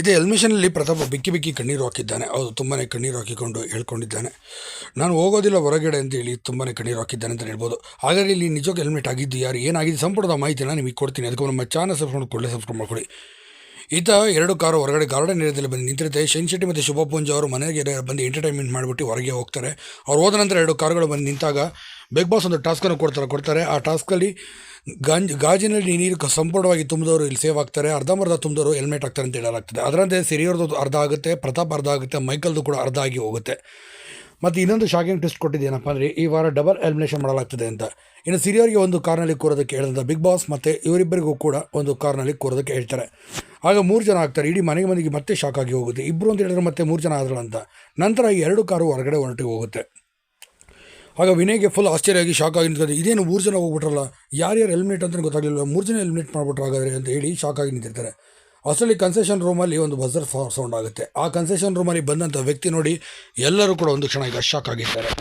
ಇದೇ ಎಲ್ಮಿಷನಲ್ಲಿ ಪ್ರತಾಪ ಬಿಕ್ಕಿ ಬಿಕ್ಕಿ ಕಣ್ಣೀರು ಹಾಕಿದ್ದಾನೆ. ಅವರು ತುಂಬಾ ಕಣ್ಣೀರು ಹಾಕಿಕೊಂಡು ಹೇಳ್ಕೊಂಡಿದ್ದಾನೆ. ನಾನು ಹೋಗೋದಿಲ್ಲ ಹೊರಗಡೆ ಅಂತೇಳಿ ತುಂಬಾ ಕಣ್ಣೀರು ಹಾಕಿದ್ದಾನೆ ಅಂತ ಹೇಳ್ಬೋದು. ಹಾಗಾದರೆ ಇಲ್ಲಿ ನಿಜಕ್ಕೆ ಹೆಲ್ಮೆಟ್ ಆಗಿದ್ದು ಯಾರು? ಏನಾಗಿದೆ? ಸಂಪೂರ್ಣದ ಮಾಹಿತಿನ ನಿಮಗೆ ಕೊಡ್ತೀನಿ. ಅದಕ್ಕೆ ನಮ್ಮ ಚಾನಲ್ ಸಬ್ಸ್ಕ್ರೈಬ್ ಕೂಡಲೇ ಸಬ್ಸ್ಕ್ರೈಬ್ ಮಾಡ್ಕೊಳ್ಳಿ. ಈತ ಎರಡು ಕಾರು ಹೊರಗಡೆ ಗಾರ್ಡನ್ ಏರಿಯಾದಲ್ಲಿ ಬಂದು ನಿಂತಿರುತ್ತೆ. ಶೈನ್ ಶೆಟ್ಟಿ ಮತ್ತು ಶುಭ ಪೂಂಜ ಅವರು ಮನೆಗೆ ಬಂದು ಎಂಟರ್ಟೈನ್ಮೆಂಟ್ ಮಾಡಿಬಿಟ್ಟು ಹೊರಗೆ ಹೋಗ್ತಾರೆ. ಅವ್ರು ಹೋದ ನಂತರ ಎರಡು ಕಾರುಗಳು ಬಂದು ನಿಂತಾಗ ಬಿಗ್ ಬಾಸ್ ಒಂದು ಟಾಸ್ಕನ್ನು ಕೊಡ್ತಾರೆ ಕೊಡ್ತಾರೆ. ಆ ಟಾಸ್ಕಲ್ಲಿ ಗಾಂಜ್ ಗಾಜಿನಲ್ಲಿ ನೀರು ಸಂಪೂರ್ಣವಾಗಿ ತುಂಬಿದವರು ಇಲ್ಲಿ ಸೇವ್ ಆಗ್ತಾರೆ. ಅರ್ಧಂಬರ್ಧ ತುಂಬಿದವರು ಹೆಲ್ಮೆಟ್ ಆಗ್ತಾರೆ ಅಂತ ಹೇಳಲಾಗ್ತದೆ. ಅದರಂತೆ ಸಿರಿಯವ್ರದ್ದು ಅರ್ಧ ಆಗುತ್ತೆ, ಪ್ರತಾಪ್ ಅರ್ಧ ಆಗುತ್ತೆ, ಮೈಕಲ್ದು ಕೂಡ ಅರ್ಧ ಆಗಿ ಹೋಗುತ್ತೆ. ಮತ್ತು ಇನ್ನೊಂದು ಶಾಕಿಂಗ್ ಟೆಸ್ಟ್ ಕೊಟ್ಟಿದ್ದೇನಪ್ಪ ಅಂದರೆ, ಈ ವಾರ ಡಬಲ್ ಎಲಿಮಿನೇಷನ್ ಮಾಡಲಾಗ್ತದೆ ಅಂತ. ಇನ್ನು ಸಿರಿಯವರಿಗೆ ಒಂದು ಕಾರ್ನಲ್ಲಿ ಕೂರೋದಕ್ಕೆ ಹೇಳಿದಂಥ ಬಿಗ್ ಬಾಸ್ ಮತ್ತು ಇವರಿಬ್ಬರಿಗೂ ಕೂಡ ಒಂದು ಕಾರ್ನಲ್ಲಿ ಕೂರೋದಕ್ಕೆ ಹೇಳ್ತಾರೆ. ಆಗ ಮೂರು ಜನ ಆಗ್ತಾರೆ, ಇಡೀ ಮನೆಗೆ ಮನೆಗೆ ಮತ್ತೆ ಶಾಕ್ ಆಗಿ ಹೋಗುತ್ತೆ. ಇಬ್ಬರು ಅಂತ ಹೇಳಿದ್ರೆ ಮತ್ತೆ ಮೂರು ಜನ ಅಂತ. ನಂತರ ಈ ಎರಡು ಕಾರು ಹೊರಗಡೆ ಹೊರಟಿಗೆ ಹೋಗುತ್ತೆ. ಆಗ ವಿನಯ್ಗೆ ಫುಲ್ ಆಶ್ಚರ್ಯವಾಗಿ ಶಾಕ್ ಆಗಿ ನಿಂತಿದೆ ಇದೇನು ಮೂರು ಜನ ಹೋಗ್ಬಿಟ್ರಲ್ಲ? ಯಾರ್ಯಾರು ಎಲಿಮಿನೇಟ್ ಅಂತ ಗೊತ್ತಾಗಲಿಲ್ಲ. ಮೂರು ಜನ ಎಲಿಮಿನೇಟ್ ಮಾಡ್ಬಿಟ್ರು ಹಾಗಾದರೆ ಅಂತ ಹೇಳಿ ಶಾಕ್ ಆಗಿ ನಿಂತಿರ್ತಾರೆ. ಅಷ್ಟರಲ್ಲಿ ಕನ್ಸೆಷನ್ ರೂಮಲ್ಲಿ ಒಂದು ಬಜರ್ ಸೌಂಡ್ ಆಗುತ್ತೆ. ಆ ಕನ್ಸೆಷನ್ ರೂಮಲ್ಲಿ ಬಂದಂಥ ವ್ಯಕ್ತಿ ನೋಡಿ ಎಲ್ಲರೂ ಕೂಡ ಒಂದು ಕ್ಷಣ ಈಗ ಶಾಕ್ ಆಗಿದ್ದಾರೆ.